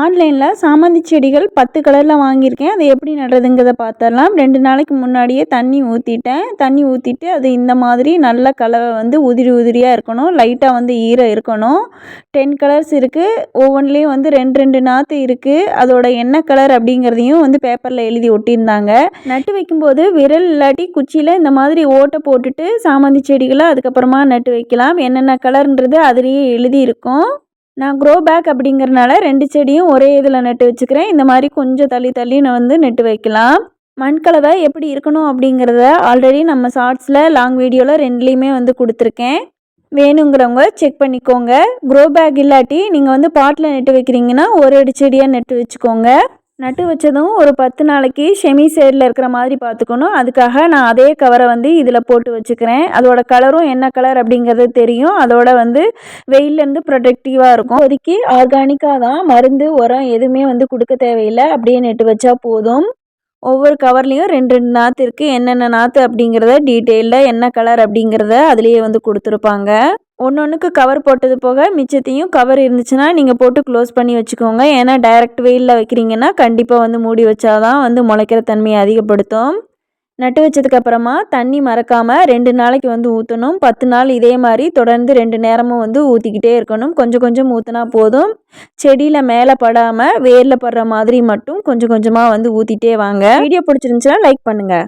ஆன்லைனில் சாமந்தி செடிகள் பத்து கலரில் வாங்கியிருக்கேன். அது எப்படி நடுறதுங்கிறத பார்த்துடலாம். ரெண்டு நாளைக்கு முன்னாடியே தண்ணி ஊற்றிட்டேன் தண்ணி ஊற்றிட்டு அது இந்த மாதிரி நல்ல கலவை வந்து உதிரி உதிரியாக இருக்கணும். லைட்டாக வந்து ஈரம் இருக்கணும். டென் கலர்ஸ் இருக்குது ஒவ்வொன்றிலையும் வந்து ரெண்டு ரெண்டு நாற்று இருக்குது அதோட என்ன கலர் அப்படிங்கிறதையும் வந்து பேப்பரில் எழுதி ஒட்டியிருந்தாங்க. நட்டு வைக்கும்போது விரல் இல்லாட்டி குச்சியில் இந்த மாதிரி ஓட்டை போட்டுட்டு சாமந்தி செடிகளை அதுக்கப்புறமா நட்டு வைக்கலாம். என்னென்ன கலர்ன்றது அதுலேயே எழுதி இருக்கும் நான் க்ரோ பேக் அப்படிங்கிறனால ரெண்டு செடியும் ஒரே இதில் நட்டு வச்சுக்கிறேன். இந்த மாதிரி கொஞ்சம் தள்ளி தள்ளி நான் வந்து நட்டு வைக்கலாம். மண்கலவை எப்படி இருக்கணும் அப்படிங்கிறத ஆல்ரெடி நம்ம ஷார்ட்ஸில் லாங் வீடியோவில் ரெண்டுலேயுமே வந்து கொடுத்துருக்கேன். வேணுங்கிறவங்க செக் பண்ணிக்கோங்க. க்ரோ பேக் இல்லாட்டி நீங்கள் வந்து பாட்டில் நட்டு வைக்கிறீங்கன்னா ஒரு அடி செடியாக நட்டு வச்சுக்கோங்க. நட்டு வச்சதும் ஒரு பத்து நாளைக்கு செமி சைடில் இருக்கிற மாதிரி பார்த்துக்கணும். அதுக்காக நான் அதே கவரை வந்து இதில் போட்டு வச்சுக்கிறேன். அதோட கலரும் என்ன கலர் அப்படிங்கிறது தெரியும். அதோட வந்து வெயிலேருந்து ப்ரொடெக்டிவாக இருக்கும். இப்போதைக்கு ஆர்கானிக்காக தான் மருந்து உரம் எதுவுமே வந்து கொடுக்க தேவையில்லை. அப்படியே நட்டு வச்சா போதும். ஒவ்வொரு கவர்லேயும் ரெண்டு ரெண்டு நாற்று இருக்குது என்னென்ன நாற்று அப்படிங்கிறத டீட்டெயிலில் என்ன கலர் அப்படிங்கிறத அதுலேயே வந்து கொடுத்துருப்பாங்க. ஒன்று ஒன்றுக்கு கவர் போட்டது போக மிச்சத்தையும் கவர் இருந்துச்சுன்னா நீங்கள் போட்டு க்ளோஸ் பண்ணி வச்சுக்கோங்க. ஏன்னா டைரக்ட் வெயிலில் வைக்கிறீங்கன்னா கண்டிப்பாக வந்து மூடி வச்சாதான் வந்து முளைக்கிற தன்மையை அதிகப்படுத்தும். நட்டு வச்சதுக்கப்புறமா தண்ணி மறக்காமல் ரெண்டு நாளைக்கு வந்து ஊற்றணும் பத்து நாள் இதே மாதிரி தொடர்ந்து ரெண்டு நேரமும் வந்து ஊற்றிக்கிட்டே இருக்கணும். கொஞ்சம் கொஞ்சம் ஊற்றினா போதும். செடியில் மேலே படாமல் வேரில் படுற மாதிரி மட்டும் கொஞ்சம் கொஞ்சமாக வந்து ஊற்றிட்டே வாங்க. வீடியோ பிடிச்சிருந்துச்சுன்னா லைக் பண்ணுங்கள்